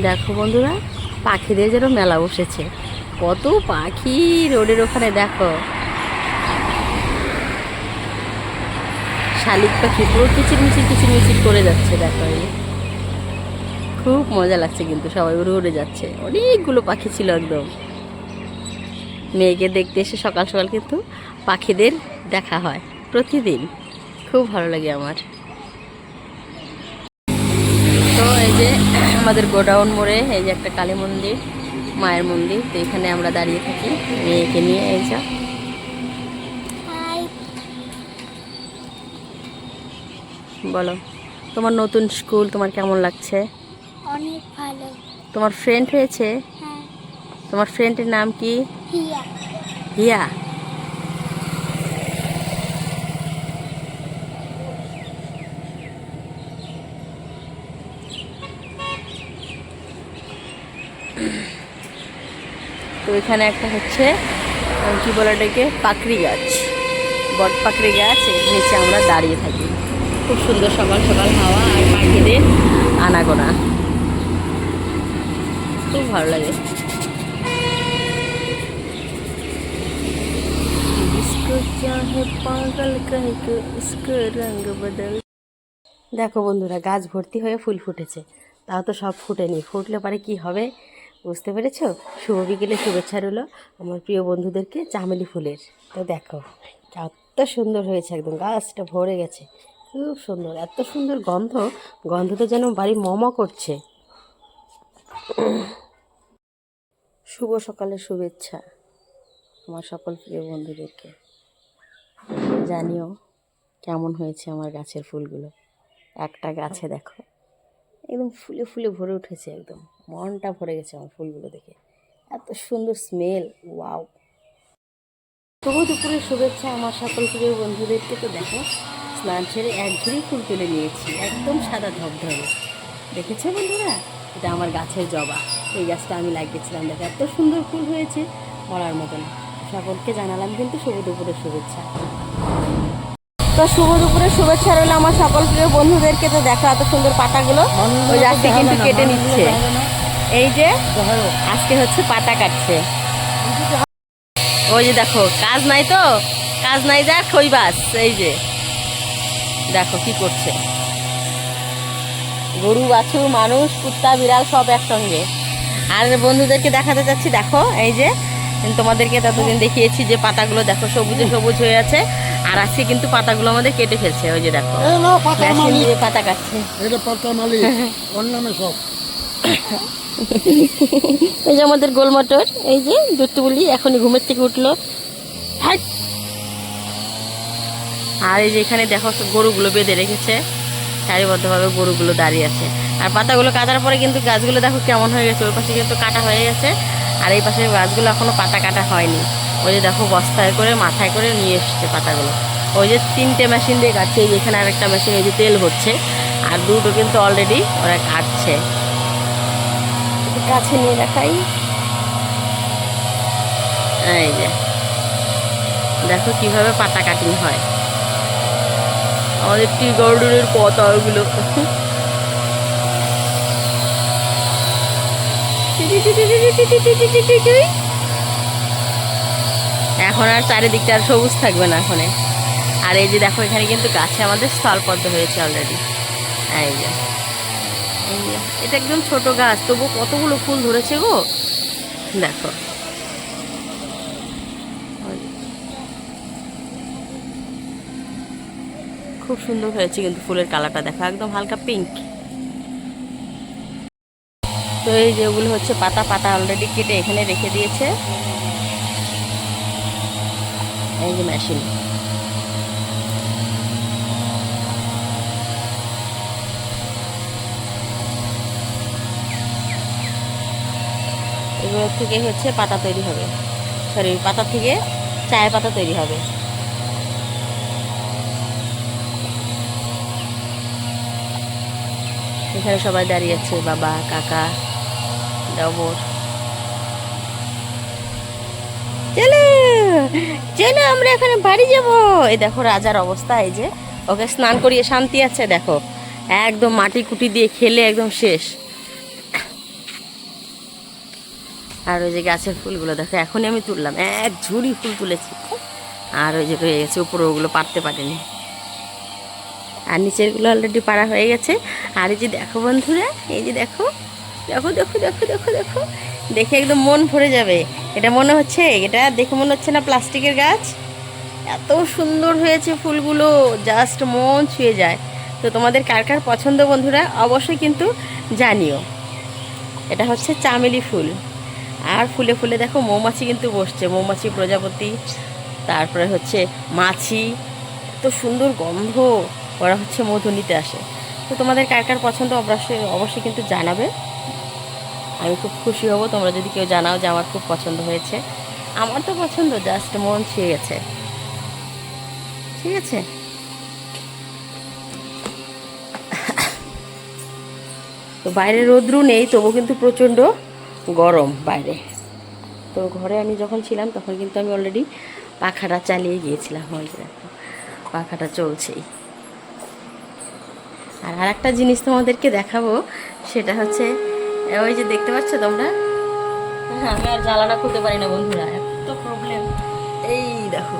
দেখো বন্ধুরা, পাখিদের যেন মেলা বসেছে। কত পাখি রোডের ওখানে, দেখো। শালিক পাখি পুরো কিচির মিচির কিচির মিচির করে যাচ্ছে, দেখো খুব মজা লাগছে কিন্তু, সবাই উড়ে উড়ে যাচ্ছে। অনেকগুলো পাখি ছিল একদম। মেয়েকে দেখতে এসে সকাল সকাল কিন্তু পাখিদের দেখা হয় প্রতিদিন। খুব ভালো লাগে আমার তো এই যে আমাদের গোডাউন মোড়ে এই যে একটা কালী মন্দির মায়ের মন্দির তো এখানে আমরা দাঁড়িয়ে থাকি মেয়েকে নিয়ে এই যা। বলো তোমার নতুন স্কুল তোমার কেমন লাগছে? অনেক ভালো। তোমার ফ্রেন্ড হয়েছে? হ্যাঁ। তোমার ফ্রেন্ডের নাম কি? হিয়া। হিয়া। তো এখানে একটা হচ্ছে কি বলে এটাকে পাকড়ি গাছ। বট পাকড়ি গাছ এর নিচে আমরা দাঁড়িয়ে থাকি। খুব সুন্দর সকাল সকাল হাওয়া আর পাখিদের আনাগোনা। খুব ভালো লাগে। দেখো বন্ধুরা গাছ ভর্তি হয়ে ফুল ফুটেছে। তাও তো সব ফুটেনি। ফুটলে পরে কি হবে? বুঝতে পেরেছ? শুভ বিকেলে শুভেচ্ছা রইল আমার প্রিয় বন্ধুদেরকে, চামেলি ফুলের। তো দেখো, এত সুন্দর হয়েছে একদম, গাছটা ভরে গেছে, খুব সুন্দর, এত সুন্দর গন্ধ গন্ধ তো যেন বাড়ি মমা করছে। শুভ সকালের শুভেচ্ছা আমার সকল প্রিয় বন্ধুদেরকে। জানিও কেমন হয়েছে আমার গাছের ফুলগুলো? একটা গাছে দেখো, একদম ফুলে ফুলে ভরে উঠেছে একদম। মনটা ভরে গেছে আমার ফুলগুলো দেখে। এত সুন্দর স্মেল ওয়াও শুভ দুপুরের শুভেচ্ছা আমার সকল প্রিয় বন্ধুদেরকে তো দেখো স্নান ছেড়ে এক ঝুড়ি ফুল তুলে নিয়েছি একদম সাদা ধবধবে। দেখেছ বন্ধুরা? এটা আমার গাছের জবা। এই গাছটা আমি লাগিয়েছিলাম। দেখো এত সুন্দর ফুল হয়েছে মরার মতন। সকলকে জানালাম কিন্তু শুভ দুপুরের শুভেচ্ছা। তো শুভ দুপুরের শুভেচ্ছা রইল আমার সকল প্রিয় বন্ধুদেরকে। তো দেখো এত সুন্দর পাতাগুলো। ওই আজকে কিন্তু কেটে নিচ্ছে। এই যে আজকে হচ্ছে পাতা কাটছে। ওই যে দেখো কাজ নাই তো কাজ নাই যা খইবাস এই যে। দেখো কি করছে। গরু বাছুর মানুষ কুত্তা বিড়াল সব একসঙ্গে। আর বন্ধুদেরকে দেখাতে চাচ্ছি দেখো এই যে তোমাদেরকে ততদিন দেখিয়েছি যে পাতাগুলো দেখো সবুজে সবুজ হয়ে আছে। আর আজকে কিন্তু পাতাগুলো আমাদের কেটে ফেলছে ওই যে দেখো। পাতা কাটছে। পাতা মালিক ওর সব। এই যে আমাদের গোল মটর, এই যে দুট্টু বলি এখনই ঘুমের থেকে উঠল। আর এই যে এখানে দেখো গরুগুলো বেঁধে রেখেছে সারিবদ্ধভাবে গরুগুলো দাঁড়িয়ে আছে। আর পাতাগুলো কাটার পরে কিন্তু গাছগুলো দেখো কেমন হয়ে গেছে, ওই পাশে কিন্তু কাটা হয়ে গেছে, আর এই পাশে গাছগুলো এখনও পাতা কাটা হয়নি। ওই যে দেখো বস্তায় করে, মাথায় করে নিয়ে এসছে পাতাগুলো। ওই যে তিনটে মেশিন দিয়ে কাটছে এখানে আরেকটা মেশিন, এই যে তেল হচ্ছে, আর দুটো কিন্তু অলরেডি ওরা কাটছে। কাছে নিয়ে দেখাই এই যে দেখো কীভাবে পাতা কাটিং হয় আমাদের টি গার্ডেনের পাতা ওগুলো এখন আর চারিদিকটা আর সবুজ থাকবে না এখন আর এই যে দেখো এখানে কিন্তু গাছে আমাদের স্থলপদ্ম হয়েছে অলরেডি এই যে এটা একদম ছোট গাছ তবু কতগুলো ফুল ধরেছে গো? দেখো। খুব সুন্দর হয়েছে কিন্তু ফুলের কালারটা, দেখো, একদম হালকা পিঙ্ক তো এই যেগুলো হচ্ছে পাতা পাতা অলরেডি কেটে এখানে রেখে দিয়েছে। এই যে মেশিন এগুলো থেকে হচ্ছে পাতা তৈরি হবে। সরি পাতা থেকে চায়ের পাতা তৈরি হবে। এখানে সবাই দাঁড়িয়ে আছে, বাবা, কাকা দেবর চলো চলো, আমরা এখানে বাড়ি যাব। এই দেখো রাজার অবস্থা, এই যে। ওকে স্নান করিয়ে শান্তি আছে, দেখো। একদম মাটি কুটি দিয়ে খেলে একদম শেষ। আর ওই যে গাছের ফুলগুলো দেখো, এখনই আমি তুললাম। এক ঝুড়ি ফুল তুলেছি। আর ওই যে রয়ে গেছে, উপরে ওগুলো পারতে পারিনি। আর নিচেরগুলো অলরেডি পাড়া হয়ে গেছে। আর এই যে দেখো বন্ধুরা, এই যে দেখো দেখো দেখো দেখো দেখো দেখো, দেখে একদম মন ভরে যাবে। এটা মনে হচ্ছে, এটা দেখে মনে হচ্ছে না প্লাস্টিকের গাছ? এত সুন্দর হয়েছে ফুলগুলো জাস্ট মন ছুঁয়ে যায়। তো তোমাদের কার কার পছন্দ বন্ধুরা, অবশ্যই কিন্তু জানিও। এটা হচ্ছে চামেলি ফুল। আর ফুলে ফুলে দেখো মৌমাছি কিন্তু বসছে, মৌমাছি প্রজাপতি, তারপরে হচ্ছে মাছি, এত সুন্দর গন্ধ, ওরা হচ্ছে মধু নিতে আসে। তো তোমাদের কার কার পছন্দ অবশ্যই অবশ্যই কিন্তু জানাবে। আমি খুব খুশি হব, তোমরা যদি কেউ জানাও যে আমার খুব পছন্দ হয়েছে। আমার তো পছন্দ জাস্ট মন ছুঁয়ে গেছে। ঠিক আছে? তো বাইরে রোদ্রু নেই, তবু কিন্তু প্রচণ্ড। গরম বাইরে। তো ঘরে আমি যখন ছিলাম তখন কিন্তু আমি অলরেডি পাখাটা চালিয়ে গিয়েছিলাম ওই পাখাটা চলছেই। আর আরেকটা জিনিস তোমাদেরকে দেখাবো, সেটা হচ্ছে, ওই যে দেখতে পাচ্ছ তোমরা? আমি আর জ্বালানা খুলতে পারি না বন্ধুরা, এত প্রবলেম এই দেখো,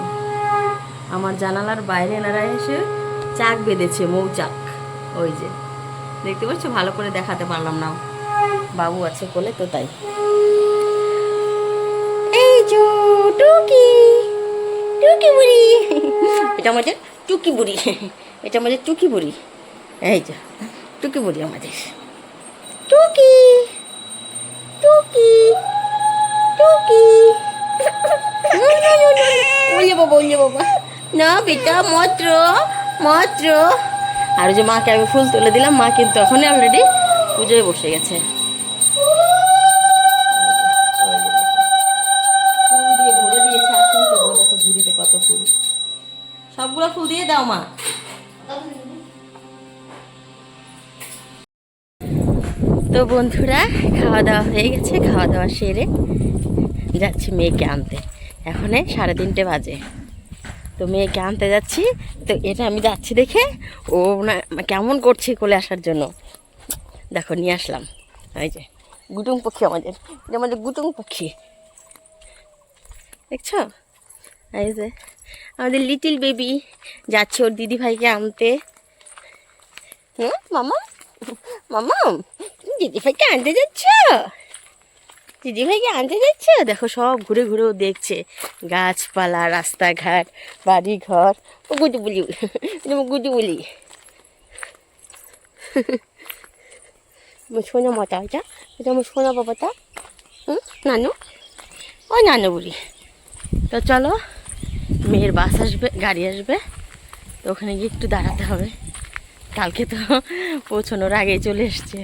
আমার জানালার বাইরে এনারা এসে চাক বেঁধেছে মৌচাক, ওই যে। দেখতে পাচ্ছ? ভালো করে দেখাতে পারলাম না। বাবু আছে কোলে তো তাই। এই যে টুকি টুকি বুড়ি। এটা আমাদের টুকি বুড়ি। এটা আমাদের টুকি বুড়ি। এই যে টুকি বুড়ি আমাদের। টুকি টুকি টুকি। ওলে বাবা ওলে বাবা। না বেটা মাত্র মাত্র। আর যে মাকে আমি ফুল তুলে দিলাম মা কিন্তু এখনই অলরেডি পুজোয় বসে গেছে। ফুল দিয়ে ভরে দিয়েছে আসুন তো দেখো ঝুড়িতে কত ফুল। সবগুলো ফুল দিয়ে দাও মা। তো বন্ধুরা খাওয়া দাওয়া হয়ে গেছে খাওয়া দাওয়া সেরে যাচ্ছি মেয়েকে আনতে। এখনে সাড়ে তিনটে বাজে। তো মেয়েকে আনতে যাচ্ছি তো এটা আমি যাচ্ছি দেখে ও না কেমন করছে কোলে আসার জন্য। দেখো, নিয়ে আসলাম। এই যে, গুটুং পাখি আমাদের। এটা আমাদের গুটুং পাখি দেখছ? এই যে, আমাদের লিটিল বেবি যাচ্ছে ওর দিদি ভাইকে আনতে। হ্যাঁ মামা? মামা দিদি ভাইকে আনতে যাচ্ছ? দিদি ভাইকে আনতে যাচ্ছ? দেখো, সব ঘুরে ঘুরে দেখছে। গাছপালা, রাস্তাঘাট বাড়ি ঘর ও গুজু বলি গুজু বলি সোনা মাতা এটা। এটা আমার সোনা বাবাটা হুম, নানু? ও নানু বলি তো চলো, মেয়ের বাস আসবে, গাড়ি আসবে। তো ওখানে গিয়ে একটু দাঁড়াতে হবে। কালকে তো পৌঁছানোর আগেই চলে এসছে।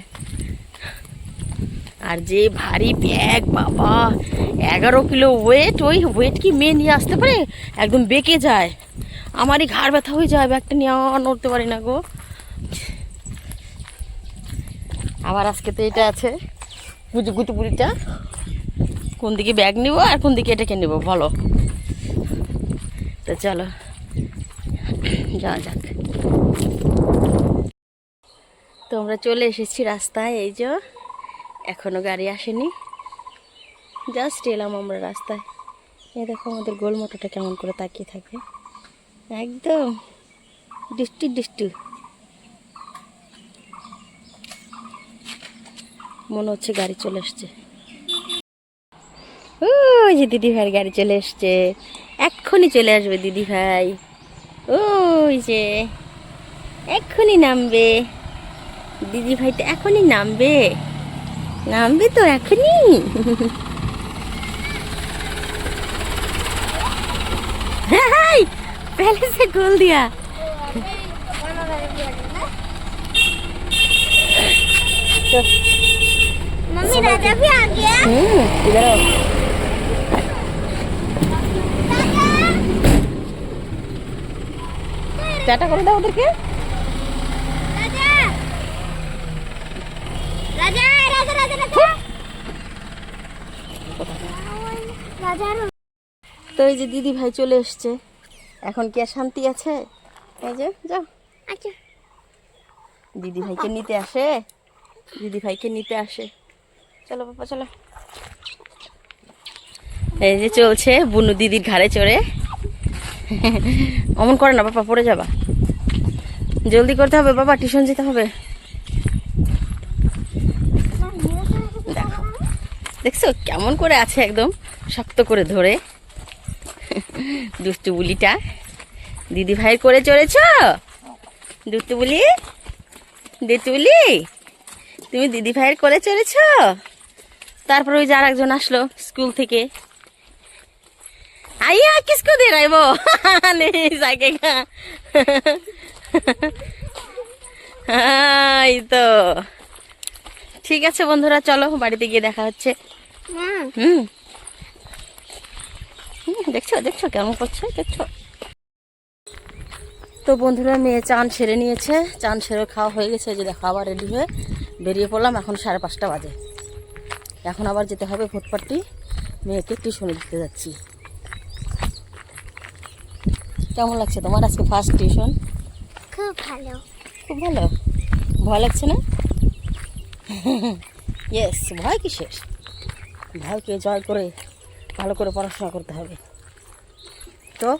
আর যে ভারী ব্যাগ বাবা! এগারো কিলো ওয়েট ওই ওয়েট কি মেয়ে নিয়ে আসতে পারে? একদম বেঁকে যায়। আমারই ঘাড় ব্যথা হয়ে যায়, ব্যাগটা নিয়ে নড়তে পারি না গো। আবার আজকে তো এটা আছে গুজু গুটু বুড়িটা। কোন দিকে ব্যাগ নিব আর কোন দিকে এটাকে নেব, বলো। তো চলো, যাওয়া যাক। তো আমরা চলে এসেছি রাস্তায়, এই যে, এখনও গাড়ি আসেনি। জাস্ট এলাম আমরা রাস্তায়। এ দেখো আমাদের গোল মোটরটা কেমন করে তাকিয়ে থাকে। একদম, ডিস্টু ডিস্টু। মনে হচ্ছে গাড়ি চলে এসছে ওই যে দিদি ভাইয়ের গাড়ি চলে এসছে এক্ষুনি চলে আসবে দিদি ভাই ওই যে এক্ষুনি নামবে দিদি ভাই তো এখনই নামবে নামবে তো এখনই হাই पहले से खोल दिया तो मम्मी राजा भी आ गया हम्म इधर आओ টাটা করে দাও ওদেরকে राजा राजा राजा राजा राजा राजा তো এই যে দিদি ভাই চলে এসছে এখন কি আর শান্তি আছে এই যে যাও আচ্ছা দিদি ভাইকে নিতে আসে দিদি ভাইকে নিতে আসে চলো বাবা চলো। এই যে চলছে বুনু দিদির ঘাড়ে চড়ে। অমন করে না বাবা পড়ে যাবা। জলদি করতে হবে, বাবা, টিউশন যেতে হবে। দেখো দেখছ, কেমন করে আছে একদম শক্ত করে ধরে। দুষ্টু বুলিটা। দিদি ভাই করে চড়েছ? দুষ্টু বুলি? দুষ্টু তুমি দিদি ভাইয়ের করে চড়েছ? তারপর ওই যে আর একজন আসলো স্কুল থেকে। আইয়া কিসকো দে রাইব নেই এই তো। ঠিক আছে বন্ধুরা চলো বাড়িতে গিয়ে দেখা হচ্ছে। হুম। দেখছ দেখছ কেমন করছে দেখছ। তো বন্ধুরা মেয়ে চান সেরে নিয়েছে। চান সেরে খাওয়া হয়ে গেছে যে দেখো আবার রেডি হয়ে বেরিয়ে পড়লাম। এখন সাড়ে পাঁচটা বাজে। এখন আবার যেতে হবে ফুটপাটটি মেয়েকে টিউশনে দিতে যাচ্ছি। কেমন লাগছে তোমার আজকে ফার্স্ট টিউশন? খুব ভালো। খুব ভালো? ভয় লাগছে না? ইয়েস ভয় কিসের? ভয়কে জয় করে ভালো করে পড়াশোনা করতে হবে। তো?